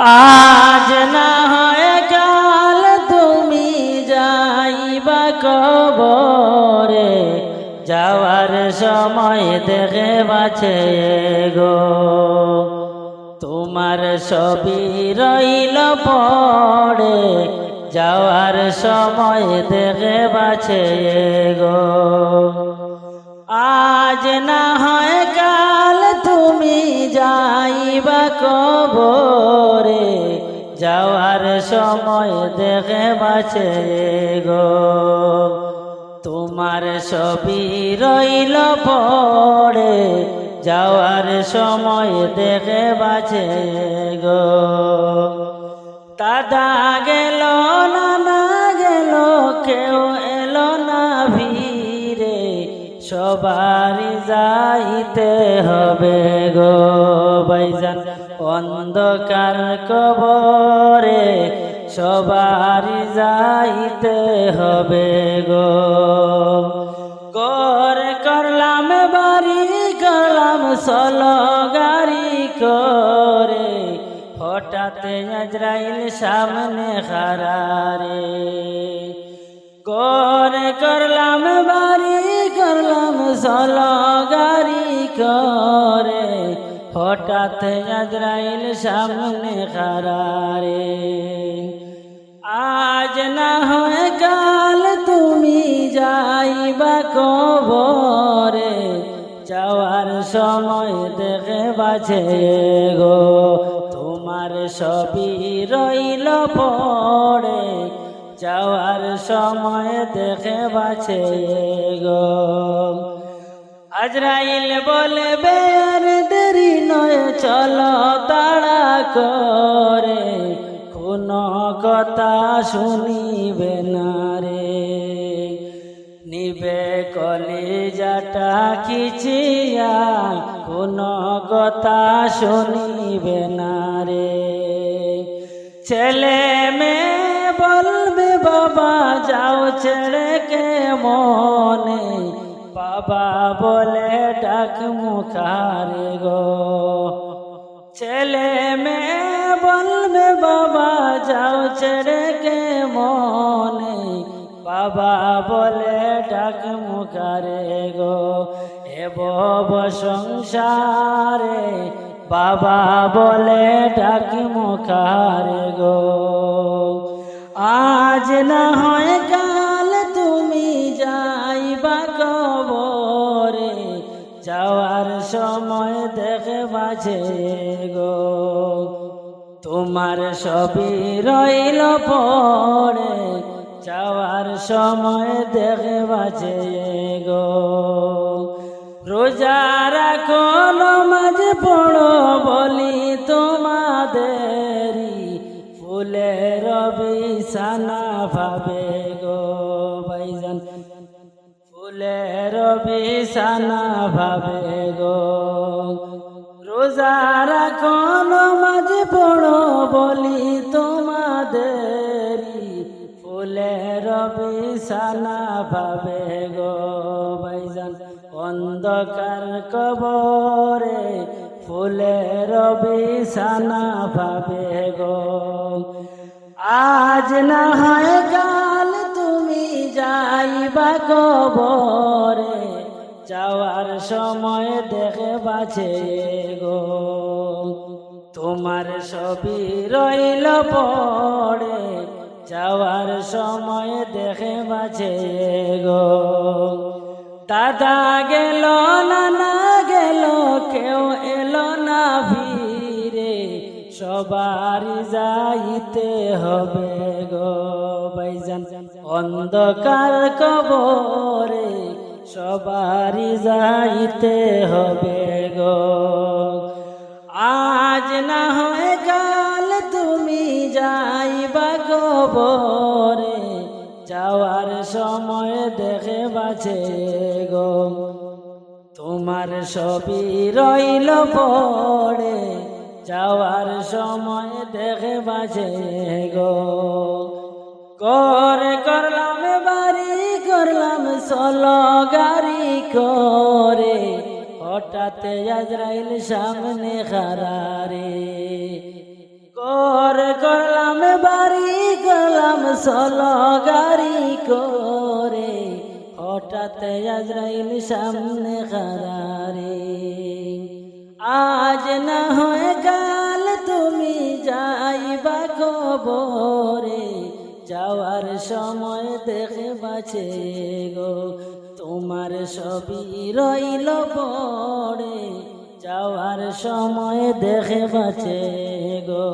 আজ না হয় কাল তুমি যাইবা কবরে, যাওয়ার সময় দেখে বাছে গো। তোমার ছবি রইল পড়ে, যাওয়ার সময় দেখে বাছে গো। আজ না হয় কাল তুমি যাইবা কবরে যাওয়ার সময় দেখে বাছে গো। তোমার ছবি রইল পড়ে, যাওয়ার সময় দেখে বাছে গো। দাদা গেল, নানা গেল, কেউ এলো না ভিড়ে, সবারই যাইতে হবে গো বাইজান অন্ধকার কবরে সবারই যাইতে হবে গো। গর করলাম, বাড়ি করলাম সলো গাড়ি করে। হঠাৎ আজরাইল সামনে খারারে করে করলাম, বাড়ি করলাম সলো গাড়ি করে। হঠাৎ আজরাইল সামনে খারারে আজ না হয় কাল তুমি যাইবা কবরে, যাওয়ার সময় দেখে বাছে গো। তোমার সবই রইল পড়ে যাওয়ার সময় দেখে বাছে গো। আজরাইল বলে, বের দেরি নয়, চলো তাড়া করে। কোনো কথা শুনিবে না রে। নিবে কলিজাটা খিচিয়া, কোনো কথা শুনিবে না রে। ছেলে মেয়ে বলবে, বাবা, যাও ছেড়ে কে মনে বাবা বলে ডাক মুখারে গো। ছেলে মেয়ে বলবে, বাবা, যাও ছেড়ে কে মনে? বাবা বলে ডাক মুখারে গো এ বব সংসারে বাবা বলে ডাক মুখারে গো, আজ না সময় দেখে বাজে গো। তোমার সবই রইল পড়ে যাওয়ার সময় দেখে বাজে গো। রোজা রাখো মাঝে পড়ো বলি তোমাদেরই, ফুলের বিছানা ভাবে গো। ফুলের বিছানা ভাবে গো। রোজা রাখো মাঝে পড়ো বলি তোমাদেরই। ফুলের বিছানা ভাবে গো ভাইজান, অন্ধকার কবরে ফুলের বিছানা ভাবে গো। আজ না হয় যাইবা কবরে যাওয়ার সময় দেখে বাছে গো। তোমার ছবি রইল পড়ে যাওয়ার সময় দেখে বাছে গো। দাদা গেল, নানা গেল, কেউ এলো না ভিড়ে সবার যাইতে হবে গো। অন্ধকার কবরে সবার যাইতে হবে গো। আজ না হয় কাল তুমি যাইবা কবরে, যাওয়ার সময় দেখে বাছে গো। তোমার সবই রইল পড়ে যাওয়ার সময় দেখে বাজে গো। করে করলাম, বাড়ি করলাম সলো গাড়ি করে। হঠাৎ আজরাইল সামনে খারারে কর করলাম, বাড়ি করলাম সলো গাড়ি করে। হঠাৎ আজরাইল সামনে খারারে আজ না হয় কাল তুমি যাইবা কবরে। যাওয়ার সময় দেখে বাঁচে গো। তোমার সবই রইল পড়ে যাওয়ার সময় দেখে বাঁচে গো।